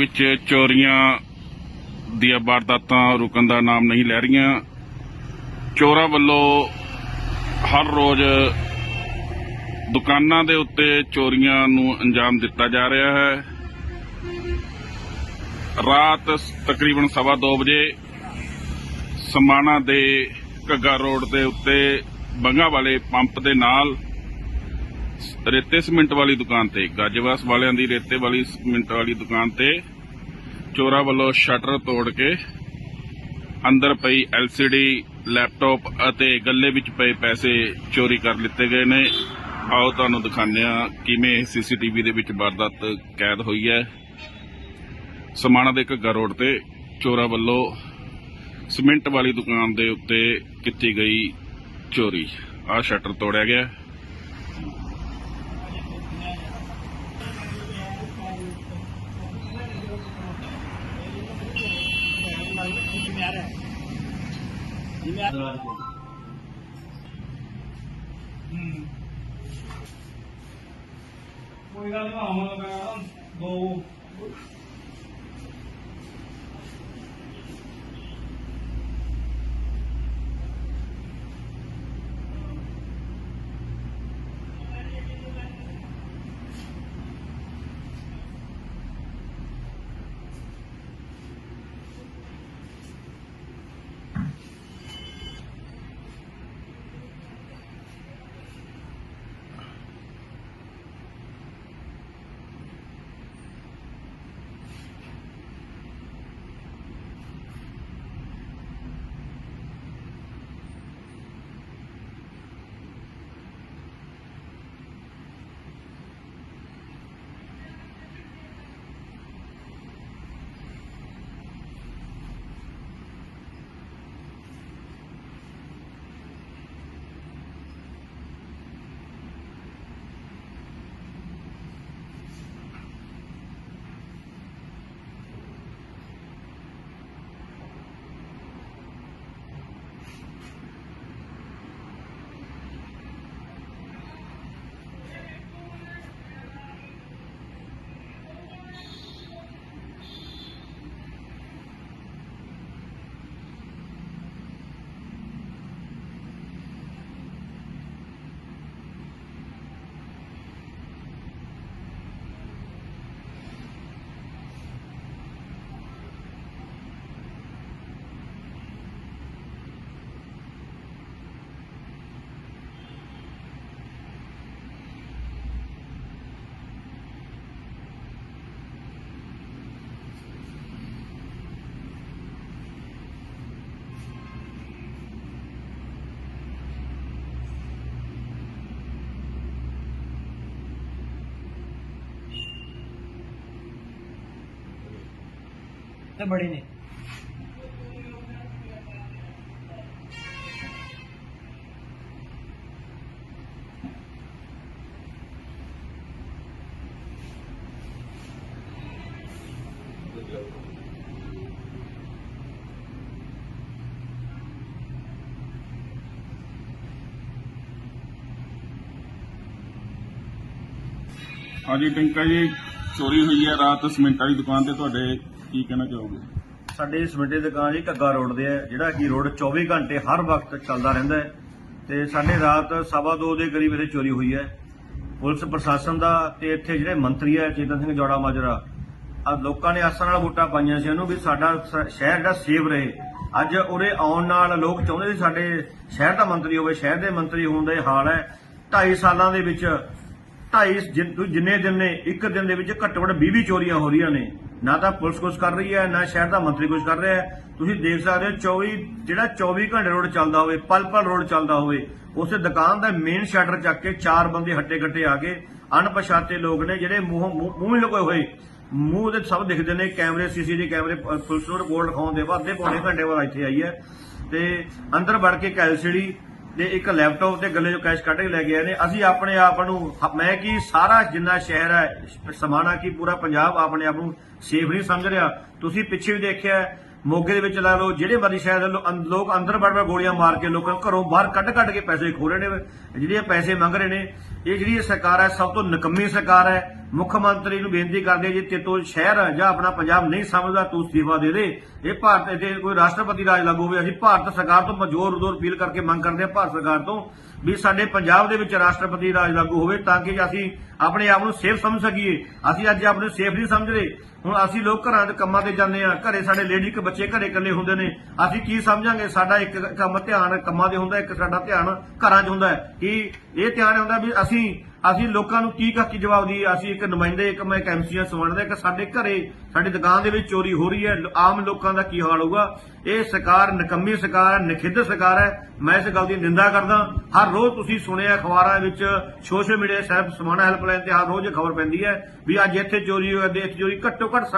ਵਿੱਚ ਚੋਰੀਆਂ ਦੀਆਂ ਵਾਰਦਾਤਾਂ ਰੁਕਣ ਦਾ ਨਾਮ ਨਹੀਂ ਲੈ ਰਹੀਆਂ। ਚੋਰਾਂ ਵੱਲੋਂ ਹਰ ਰੋਜ਼ ਦੁਕਾਨਾਂ ਦੇ ਉੱਤੇ ਚੋਰੀਆਂ ਨੂੰ ਅੰਜਾਮ ਦਿੱਤਾ ਜਾ ਰਿਹਾ ਹੈ। ਰਾਤ ਤਕਰੀਬਨ ਸਵਾ ਦੋ ਵਜੇ ਸਮਾਣਾ ਦੇ ਘੱਗਾ ਰੋਡ ਦੇ ਉੱਤੇ ਬੰਗਾ ਵਾਲੇ ਪੰਪ ਦੇ ਨਾਲ ਰੇਤੇ ਸੀਮਿੰਟ ਵਾਲੀ ਦੁਕਾਨ ਤੇ ਗੱਜਵਾਸ ਵਾਲਿਆਂ ਦੀ ਰੇਤੇ ਵਾਲੀ ਸੀਮਿੰਟ ਵਾਲੀ ਦੁਕਾਨ ਤੇ ਚੋਰਾਂ ਵੱਲੋਂ ਸ਼ਟਰ ਤੋੜ ਕੇ ਅੰਦਰ ਪਈ LCD ਲੈਪਟਾਪ ਅਤੇ ਗੱਲੇ ਵਿੱਚ ਪਏ ਪੈਸੇ ਚੋਰੀ ਕਰ ਲਿੱਤੇ ਗਏ ਨੇ। ਆਓ ਤੁਹਾਨੂੰ ਦਿਖਾਉਂਦੇ ਹਾਂ ਕਿਵੇਂ CCTV ਦੇ ਵਿੱਚ ਵਾਰਦਾਤ ਕੈਦ ਹੋਈ ਹੈ। ਸਮਾਣਾ ਦੇ ਘੱਗਾ ਰੋਡ ਤੇ ਚੋਰਾਂ ਵੱਲੋਂ ਸੀਮਿੰਟ ਵਾਲੀ ਦੁਕਾਨ ਦੇ ਉੱਤੇ ਕੀਤੀ ਗਈ ਚੋਰੀ। ਆ ਸ਼ਟਰ ਤੋੜਿਆ ਗਿਆ। ਕੋਈ ਗੱਲ ਨਹੀਂ ਆਵਾਂ ਮੈਂ ਦੋ ਤੇ ਬੜੇ ਨੇ। ਹਾਂਜੀ, ਟਿੰਕਾ ਜੀ, ਚੋਰੀ ਹੋਈ ਹੈ ਰਾਤ ਸੀਮਿੰਟ ਦੀ ਦੁਕਾਨ ਤੇ ਤੁਹਾਡੇ ਕੀ ਕਹਿਣਾ ਚਾਹੋਗੇ? ਸਾਡੇ ਸਮਿੰਟ ਦੁਕਾਨ ਜੀ ਘੱਗਾ ਰੋਡ ਦੇ ਹੈ ਜਿਹੜਾ ਕਿ ਰੋਡ 24 ਘੰਟੇ ਹਰ ਵਕਤ ਚੱਲਦਾ ਰਹਿੰਦਾ ਹੈ ਤੇ ਸਾਡੇ ਰਾਤ ਸਵਾ ਦੋ ਦੇ ਕਰੀਬ ਇਹ ਚੋਰੀ ਹੋਈ ਹੈ। ਪੁਲਿਸ ਪ੍ਰਸ਼ਾਸਨ ਦਾ ਤੇ ਇੱਥੇ ਜਿਹੜੇ ਮੰਤਰੀ ਹੈ ਚੇਤਨ ਸਿੰਘ ਜੋੜਾ ਮਾਜਰਾ ਆ ਲੋਕਾਂ ਨੇ ਆਸਾਂ ਨਾਲ ਵੋਟਾਂ ਪਾਈਆਂ ਸੀ ਇਹਨੂੰ ਵੀ ਸਾਡਾ ਸ- ਸ਼ਹਿਰ ਜਿਹੜਾ ਸੇਫ ਰਹੇ। ਅੱਜ ਉਰੇ ਆਉਣ ਨਾਲ ਲੋਕ ਚਾਹੁੰਦੇ ਸੀ ਸਾਡੇ ਸ਼ਹਿਰ ਦਾ ਮੰਤਰੀ ਹੋਵੇ, ਸ਼ਹਿਰ ਦੇ ਮੰਤਰੀ ਹੋਣ ਦਾ ਇਹ ਹਾਲ ਹੈ। 2.5 ਸਾਲਾਂ ਦੇ ਵਿੱਚ, ਢਾਈ ਜਿਨ- ਜਿੰਨੇ ਦਿਨ ਨੇ, ਇੱਕ ਦਿਨ ਦੇ ਵਿੱਚ ਘੱਟੋ ਘੱਟ 20 ਚੋਰੀਆਂ ਹੋ ਰਹੀਆਂ ਨੇ। ਨਾ ਤਾਂ ਪੁਲਿਸ ਕੁਝ ਕਰ ਰਹੀ ਹੈ, ਨਾ ਸ਼ਹਿਰ ਦਾ ਮੰਤਰੀ ਕੁਝ ਕਰ ਰਿਹਾ ਹੈ। ਤੁਸੀਂ ਦੇਖ ਸਕਦੇ ਹੋ 24 ਜਿਹੜਾ 24 ਘੰਟੇ ਰੋਡ ਚੱਲਦਾ ਹੋਵੇ, ਪਲ ਪਲ ਰੋਡ ਚੱਲਦਾ ਹੋਵੇ, ਉਸੇ ਦੁਕਾਨ ਦਾ ਮੇਨ ਸ਼ਟਰ ਚੱਕ ਕੇ ਚਾਰ ਬੰਦੇ ਹੱਟੇ ਘੱਟੇ ਆ ਕੇ ਅਣਪਛਾਤੇ ਲੋਕ ਨੇ ਜਿਹੜੇ ਮੂੰਹ ਮੂੰਹ ਮੂੰਹ ਹੀ ਲੁਕੋਏ ਹੋਏ। ਮੂੰਹ ਦੇ ਸਭ ਦਿਖਦੇ ਨੇ, ਕੈਮਰੇ, ਸੀਸੀਟੀਵੀ ਕੈਮਰੇ ਪੁਲਿਸ ਨੂੰ ਰਿਪੋਰਟ ਲਿਖਾਉਣ ਦੇ ਬਾਅਦ ਅੱਧੇ ਪੌਣੇ ਘੰਟੇ ਬਾਅਦ ਇੱਥੇ ਆਈ ਹੈ। ਤੇ ਅੰਦਰ ਵੜ ਕੇ ਕੈਲਸੀਡੀ ਤੇ ਇੱਕ ਲੈਪਟਾਪ ਤੇ ਗੱਲੇ ਚੋਂ ਕੈਸ਼ ਕੱਢ ਕੇ ਲੈ ਗਏ ਨੇ। ਅਸੀਂ ਆਪਣੇ ਆਪ ਨੂੰ ਮੈਂ ਕੀ ਸਾਰਾ ਜਿੰਨਾ ਸ਼ਹਿਰ ਹੈ ਸਮਾਣਾ ਕੀ ਪੂਰਾ ਪੰਜਾਬ ਆਪਣੇ ਆਪ ਨੂੰ ਸੇਫ ਨਹੀਂ ਸਮਝ ਰਿਹਾ। ਤੁਸੀਂ ਪਿੱਛੇ ਵੀ ਦੇਖਿਆ ਮੋਗੇ ਦੇ ਵਿੱਚ ਲਾ ਲਓ, ਜਿਹੜੇ ਮਰਜ਼ੀ ਸ਼ਹਿਰ ਲੋਕ ਅੰਦਰ ਵੜ ਵੜ ਗੋਲੀਆਂ ਮਾਰ ਕੇ ਲੋਕਾਂ ਘਰੋਂ ਬਾਹਰ ਕੱਢ ਕੱਢ ਕੇ ਪੈਸੇ ਖੋ ਰਹੇ ਨੇ। ਜਿਹੜੇ ਪੈਸੇ ਮੰਗ ਰਹੇ ਨੇ, ਇਹ ਜਿਹੜੀ ਸਰਕਾਰ ਹੈ, ਸਭ ਤੋਂ ਨਿਕੰਮੀ ਸਰਕਾਰ ਹੈ। ਮੁੱਖ ਮੰਤਰੀ ਨੂੰ ਬੇਨਤੀ ਕਰਦੇ ਜੇ ਤੇਤੋਂ ਸ਼ਹਿਰ ਜਾਂ ਆਪਣਾ ਪੰਜਾਬ ਨਹੀਂ ਸਮਝਦਾ, ਤੂੰ ਅਸਤੀਫਾ ਦੇ ਦੇ। ਇਹ ਭਾਰਤ ਦੇ ਕੋਈ ਰਾਸ਼ਟਰਪਤੀ ਰਾਜ ਲਾਗੂ ਹੋਵੇ, ਅਸੀਂ ਭਾਰਤ ਸਰਕਾਰ ਤੋਂ ਮਜੋਰ ਜ਼ੋਰ ਅਪੀਲ ਕਰਕੇ ਮੰਗ ਕਰਦੇ ਹਾਂ, ਭਾਰਤ ਸਰਕਾਰ ਤੋਂ ਵੀ ਸਾਡੇ ਪੰਜਾਬ ਦੇ ਵਿੱਚ ਰਾਸ਼ਟਰਪਤੀ ਰਾਜ ਲਾਗੂ ਹੋਵੇ, ਤਾਂ ਕਿ ਅਸੀਂ ਆਪਣੇ ਆਪ ਨੂੰ ਸੇਫ ਸਮਝ ਸਕੀਏ। ਅਸੀਂ ਅੱਜ ਆਪ ਨੂੰ ਸੇਫ ਨਹੀਂ ਸਮਝਦੇ। ਹੁਣ ਅਸੀਂ ਲੋਕ ਘਰਾਂ ਦੇ ਕੰਮਾਂ ਤੇ ਜਾਂਦੇ ਆ ਘਰੇ ਸਾਡੇ ਲੇਡੀ ਕੇ ਬੱਚੇ ਘਰੇ ਇਕੱਲੇ ਹੁੰਦੇ ਨੇ। ਅਸੀਂ ਕੀ ਸਮਝਾਂਗੇ? ਸਾਡਾ ਇੱਕ ਕੰਮ ਧਿਆਨ ਕੰਮਾਂ ਦੇ ਹੁੰਦਾ, ਇੱਕ ਸਾਡਾ ਧਿਆਨ ਘਰਾਂ 'ਚ ਹੁੰਦਾ ਹੈ। ਕਿ ਇਹ ਧਿਆਨ ਹੁੰਦਾ ਵੀ ਅਸੀਂ ਅਸੀਂ ਲੋਕਾਂ ਨੂੰ ਕੀ ਕੀ ਜਵਾਬ ਦਈਏ, ਅਸੀਂ ਇੱਕ ਨੁਮਾਇੰਦੇ, ਇੱਕ ਮੈਂ ਇੱਕ ਐਮਸੀਆਂ ਸਵਣਦਾ ਕਿ ਸਾਡੇ ਘਰੇ, ਸਾਡੀ ਦੁਕਾਨ ਦੇ ਵਿੱਚ ਚੋਰੀ ਹੋ ਰਹੀ ਹੈ ਆਮ ਲੋਕਾਂ ਦਾ ਕੀ ਹਾਲ ਹੋਊਗਾ? ਇਹ ਸਰਕਾਰ ਨਿਕੰਮੀ ਸਰਕਾਰ ਹੈ, ਨਖਿੱਧ ਸਰਕਾਰ ਹੈ, ਮੈਂ ਇਸ ਗੱਲ ਦੀ ਨਿੰਦਾ ਕਰਦਾ, ਹਰ ਰੋਜ਼ ਤੁਸੀਂ ਸੁਣਿਆ ਅਖਬਾਰਾਂ ਵਿੱਚ social media self Samana helpline ਤੇ ਹਰ ਰੋਜ਼ ਖਬਰ ਪੈਂਦੀ ਹੈ, ਵੀ ਅੱਜ ਇੱਥੇ ਚੋਰੀ ਹੋਈ ਹੈ ਇੱਥੇ ਚੋਰੀ, ਘੱਟੋ ਘੱਟ